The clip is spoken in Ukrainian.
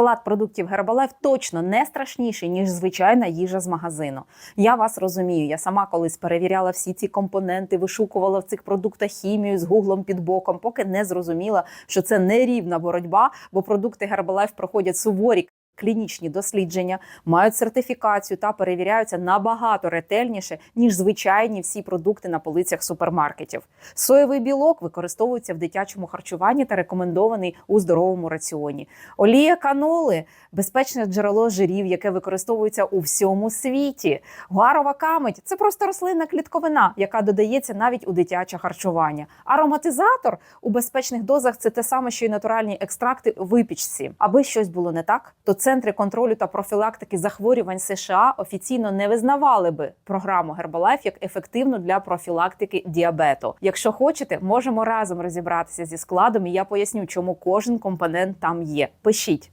Склад продуктів Гербалев точно не страшніший ніж звичайна їжа з магазину. Я вас розумію. Я сама колись перевіряла всі ці компоненти, вишукувала в цих продуктах хімію з гуглом під боком, поки не зрозуміла, що це нерівна боротьба, бо продукти Herbalife проходять суворі. Клінічні дослідження мають сертифікацію та перевіряються набагато ретельніше ніж звичайні всі продукти на полицях супермаркетів. Соєвий білок використовується в дитячому харчуванні та рекомендований у здоровому раціоні. Олія каноли безпечне джерело жирів, яке використовується у всьому світі. Гуарова камедь це просто рослинна клітковина, яка додається навіть у дитяче харчування. Ароматизатор у безпечних дозах це те саме, що й натуральні екстракти в випічці. Аби щось було не так, то центри контролю та профілактики захворювань США офіційно не визнавали би програму Herbalife як ефективну для профілактики діабету. Якщо хочете, можемо разом розібратися зі складом, і я поясню, чому кожен компонент там є. Пишіть.